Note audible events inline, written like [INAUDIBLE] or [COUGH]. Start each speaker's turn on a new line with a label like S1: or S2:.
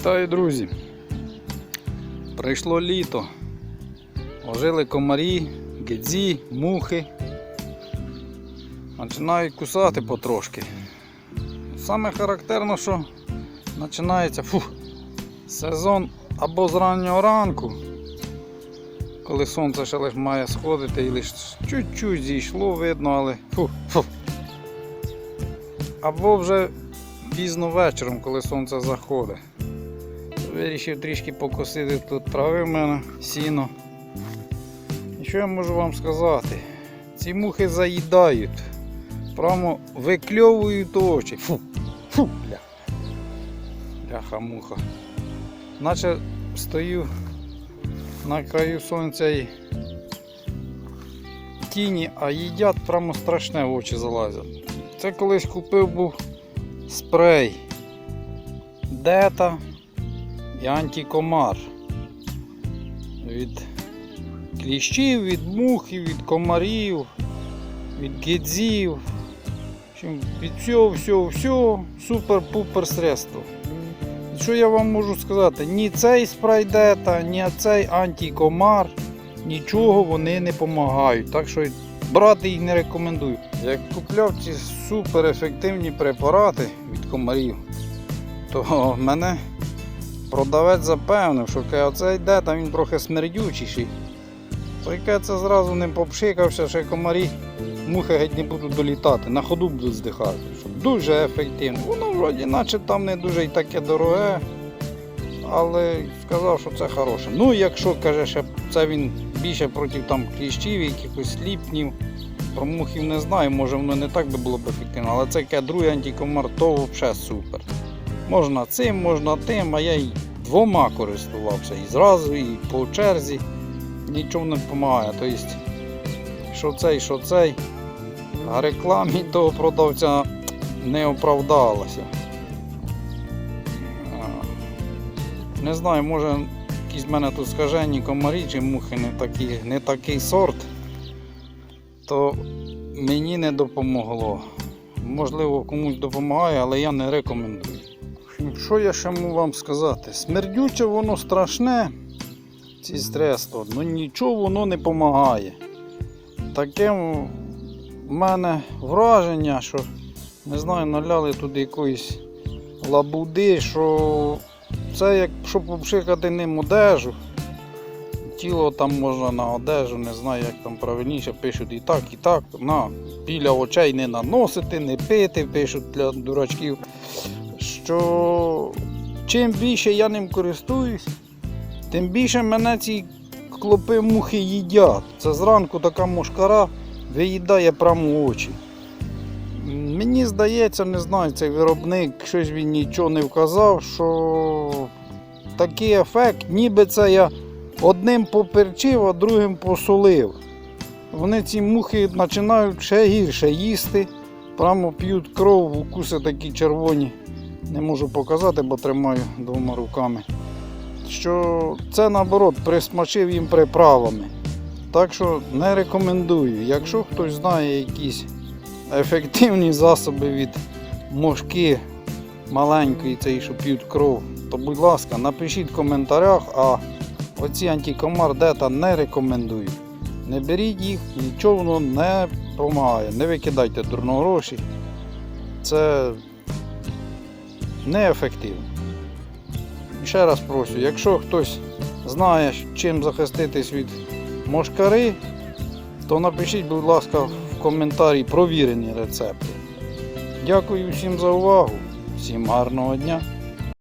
S1: Вітаю, друзі! Прийшло літо. Ожили комарі, гедзі, мухи. Починають кусати потрошки. Саме характерно, що починається фух, сезон або з раннього ранку, коли сонце ще лише має сходити і лише чуть-чуть зійшло, видно, але фу, фу. Або вже пізно вечором, коли сонце заходить. Вирішив трішки покосити тут трави в мене, сіно. І що я можу вам сказати? Ці мухи заїдають, прямо викльовують очі. Фу, фу, бля. Бляха муха. Наче стою на краю сонця і тіні, а їдять прямо страшне в очі залазять. Це колись купив був спрей Дета і антикомар. Від кліщів, від мухів, від комарів, від гідзів. Від всього, всього, всього супер-пупер средство. Що я вам можу сказати? Ні цей спрей ні цей антикомар, нічого вони не допомагають. Так що брати їх не рекомендую. Як купляв ці суперефективні препарати від комарів, то мене продавець запевнив, що каже, оце йде, там він трохи смердючіший. То яке це зразу не попшикався, що комарі мухи геть не будуть долітати, на ходу будуть здихати. Дуже ефективно. Воно вроді наче там не дуже і таке дороге, але сказав, що це хороше. Ну, якщо каже, ще це він більше проти там кліщів, якихось ліпнів, про мухів не знаю, може воно не так би було б ефективно, але це яке другий антикомар, то взагалі супер. Можна цим, можна тим, а я й двома користувався. І зразу, і по черзі. Нічого не допомагає. Тобто, що цей, що цей. А рекламі [LAUGHS] того продавця не оправдалася. Не знаю, може якісь в мене тут скажені комарі чи мухи не, такі, не такий сорт, то мені не допомогло. Можливо, комусь допомагає, але я не рекомендую. Що я ще можу вам сказати? Смердюче воно страшне, ці средства, ну нічого воно не допомагає. Таке в мене враження, що не знаю, наляли туди якоїсь лабуди, що це як щоб попшикати ним одежу. Тіло там можна на одежу, не знаю, як там правильніше пишуть і так, і так. На, біля очей не наносити, не пити, пишуть для дурачків що чим більше я ним користуюсь, тим більше мене ці клопи мухи їдять. Це зранку така мошкара виїдає прямо очі. Мені здається, не знаю, цей виробник щось він нічого не вказав, що такий ефект, ніби це я одним поперчив, а другим посолив. Вони ці мухи починають ще гірше їсти, прямо п'ють кров, укуси такі червоні не можу показати, бо тримаю двома руками. Що це наоборот присмачив їм приправами. Так що не рекомендую. Якщо хтось знає якісь ефективні засоби від мошки маленької, цієї, що п'ють кров, то будь ласка, напишіть в коментарях, а оці антикомар дета не рекомендую. Не беріть їх, нічого воно не допомагає. Не викидайте дурно гроші. Це неефективно. Ще раз прошу, якщо хтось знає, чим захиститись від мошкари, то напишіть, будь ласка, в коментарі провірені рецепти. Дякую всім за увагу, всім гарного дня!